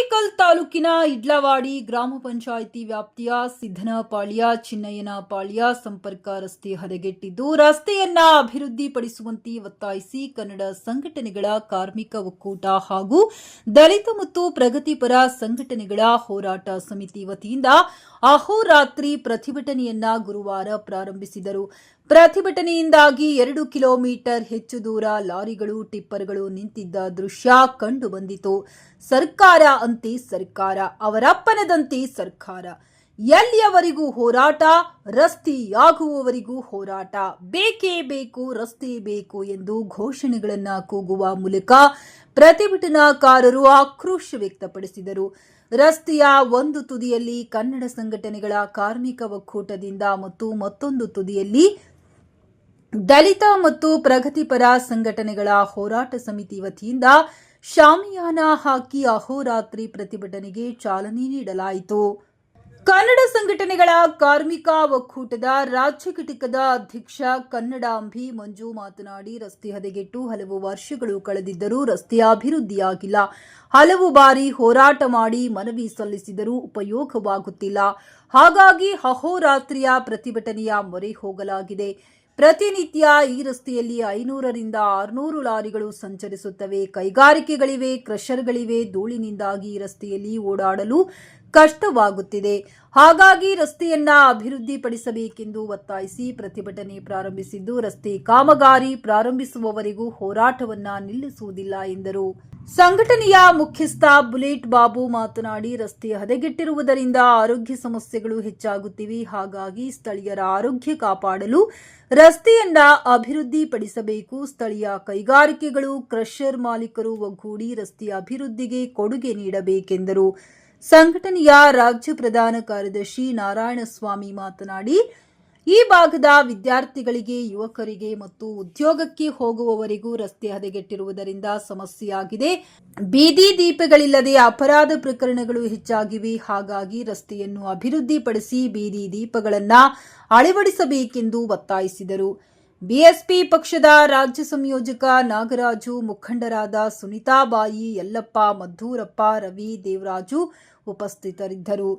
ಆನೇಕಲ್ ತಾಲೂಕಿನ ಇಡ್ಲವಾಡಿ ಗ್ರಾಮ ಪಂಚಾಯಿತಿ ವ್ಯಾಪ್ತಿಯ ಸಿದ್ದನಪಾಳ್ಯ ಚಿನ್ನಯ್ಯನಪಾಳ್ಯ ಸಂಪರ್ಕ ರಸ್ತೆ ಹದಗೆಟ್ಟಿದ್ದು, ರಸ್ತೆಯನ್ನ ಅಭಿವೃದ್ಧಿಪಡಿಸುವಂತೆ ಒತ್ತಾಯಿಸಿ ಕನ್ನಡ ಸಂಘಟನೆಗಳ ಕಾರ್ಮಿಕ ಒಕ್ಕೂಟ ಹಾಗೂ ದಲಿತ ಮತ್ತು ಪ್ರಗತಿಪರ ಸಂಘಟನೆಗಳ ಹೋರಾಟ ಸಮಿತಿ ವತಿಯಿಂದ ಅಹೋರಾತ್ರಿ ಪ್ರತಿಭಟನೆಯನ್ನ ಗುರುವಾರ ಪ್ರಾರಂಭಿಸಿದರು. ಪ್ರತಿಭಟನೆಯಿಂದಾಗಿ ಎರಡು ಕಿಲೋಮೀಟರ್ ಹೆಚ್ಚು ದೂರ ಲಾರಿಗಳು, ಟಿಪ್ಪರ್ಗಳು ನಿಂತಿದ್ದ ದೃಶ್ಯ ಕಂಡು ಬಂದಿತು. ಸರ್ಕಾರ ಅಂತೆ ಸರ್ಕಾರ ಅವರಪ್ಪನದಂತೆ ಸರ್ಕಾರ. ಎಲ್ಲಿಯವರೆಗೂ ಹೋರಾಟ, ರಸ್ತೆಯಾಗುವವರೆಗೂ ಹೋರಾಟ. ಬೇಕೇ ಬೇಕು, ರಸ್ತೆ ಬೇಕು ಎಂದು ಘೋಷಣೆಗಳನ್ನ ಕೂಗುವ ಮೂಲಕ ಪ್ರತಿಭಟನಾಕಾರರು ಆಕ್ರೋಶ ವ್ಯಕ್ತಪಡಿಸಿದರು. ರಸ್ತೆಯ ಒಂದು ತುದಿಯಲ್ಲಿ ಕನ್ನಡ ಸಂಘಟನೆಗಳ ಕಾರ್ಮಿಕ ಒಕ್ಕೂಟದಿಂದ ಮತ್ತು ಮತ್ತೊಂದು ತುದಿಯಲ್ಲಿ ದಲಿತ ಮತ್ತು ಪ್ರಗತಿಪರ ಸಂಘಟನೆಗಳ ಹೋರಾಟ ಸಮಿತಿ ವತಿಯಿಂದ ಶಾಮಿಯಾನ ಹಾಕಿ ಅಹೋರಾತ್ರಿ ಪ್ರತಿಭಟನೆಗೆ ಚಾಲನೆ ನೀಡಲಾಯಿತು. ಕನ್ನಡ ಸಂಘಟನೆಗಳ ಕಾರ್ಮಿಕ ಒಕ್ಕೂಟದ ರಾಜ್ಯ ಘಟಕದ ಅಧ್ಯಕ್ಷ ಕನ್ನಡಾಂಬಿ ಮಂಜು ಮಾತನಾಡಿ, ರಸ್ತೆ ಹದಗೆಟ್ಟು ಹಲವು ವರ್ಷಗಳು ಕಳೆದಿದ್ದರೂ ರಸ್ತೆಯ ಅಭಿವೃದ್ಧಿಯಾಗಿಲ್ಲ. ಹಲವು ಬಾರಿ ಹೋರಾಟ ಮಾಡಿ ಮನವಿ ಸಲ್ಲಿಸಿದರೂ ಉಪಯೋಗವಾಗುತ್ತಿಲ್ಲ. ಹಾಗಾಗಿ ಅಹೋರಾತ್ರಿಯ ಪ್ರತಿಭಟನೆಯ ಮೊರೆ ಹೋಗಲಾಗಿದೆ. ಪ್ರತಿನಿತ್ಯ ಈ ರಸ್ತೆಯಲ್ಲಿ ಐನೂರರಿಂದ ಆರುನೂರು ಲಾರಿಗಳು ಸಂಚರಿಸುತ್ತವೆ. ಕೈಗಾರಿಕೆಗಳಿವೆ, ಕ್ರಷರ್ಗಳಿವೆ. ಧೂಳಿನಿಂದಾಗಿ ರಸ್ತೆಯಲ್ಲಿ ಓಡಾಡಲು ಕಷ್ಟವಾಗುತ್ತಿದೆ. ಹಾಗಾಗಿ ರಸ್ತೆಯನ್ನ ಅಭಿವೃದ್ಧಿಪಡಿಸಬೇಕೆಂದು ಒತ್ತಾಯಿಸಿ ಪ್ರತಿಭಟನೆ ಪ್ರಾರಂಭಿಸಿದ್ದು, ರಸ್ತೆ ಕಾಮಗಾರಿ ಪ್ರಾರಂಭಿಸುವವರೆಗೂ ಹೋರಾಟವನ್ನ ನಿಲ್ಲಿಸುವುದಿಲ್ಲ ಎಂದರು. ಸಂಘಟನೆಯ ಮುಖ್ಯಸ್ಥ ಬುಲೆಟ್ ಬಾಬು ಮಾತನಾಡಿ, ರಸ್ತೆ ಹದಗೆಟ್ಟಿರುವುದರಿಂದ ಆರೋಗ್ಯ ಸಮಸ್ಯೆಗಳು ಹೆಚ್ಚಾಗುತ್ತಿವೆ. ಹಾಗಾಗಿ ಸ್ಥಳೀಯರ ಆರೋಗ್ಯ ಕಾಪಾಡಲು ರಸ್ತೆಯನ್ನ ಅಭಿವೃದ್ಧಿಪಡಿಸಬೇಕು. ಸ್ಥಳೀಯ ಕೈಗಾರಿಕೆಗಳು, ಕ್ರಷರ್ ಮಾಲೀಕರು ಒಗ್ಗೂಡಿ ರಸ್ತೆಯ ಅಭಿವೃದ್ಧಿಗೆ ಕೊಡುಗೆ ನೀಡಬೇಕೆಂದರು. ಸಂಘಟನೆಯ ರಾಜ್ಯ ಪ್ರಧಾನ ಕಾರ್ಯದರ್ಶಿ ನಾರಾಯಣಸ್ವಾಮಿ ಮಾತನಾಡಿ, ಈ ಭಾಗದ ವಿದ್ಯಾರ್ಥಿಗಳಿಗೆ, ಯುವಕರಿಗೆ ಮತ್ತು ಉದ್ಯೋಗಕ್ಕೆ ಹೋಗುವವರಿಗೂ ರಸ್ತೆ ಹದಗೆಟ್ಟಿರುವುದರಿಂದ ಸಮಸ್ಯೆಯಾಗಿದೆ. ಬೀದಿ ದೀಪಗಳಿಲ್ಲದೆ ಅಪರಾಧ ಪ್ರಕರಣಗಳು ಹೆಚ್ಚಾಗಿವೆ. ಹಾಗಾಗಿ ರಸ್ತೆಯನ್ನು ಅಭಿವೃದ್ಧಿಪಡಿಸಿ ಬೀದಿ ದೀಪಗಳನ್ನು ಅಳವಡಿಸಬೇಕೆಂದು ಒತ್ತಾಯಿಸಿದರು. ಬಿಎಸ್ಪಿ ಪಕ್ಷದ ರಾಜ್ಯ ಸಂಯೋಜಕ ನಾಗರಾಜು ಮುಖಂಡರಾದ ಸುನಿತಾಬಾಯಿ ಯಲ್ಲಪ್ಪ ಮಧೂರಪ್ಪ ರವಿ ದೇವರಾಜು ಉಪಸ್ಥಿತರಿದ್ದರು.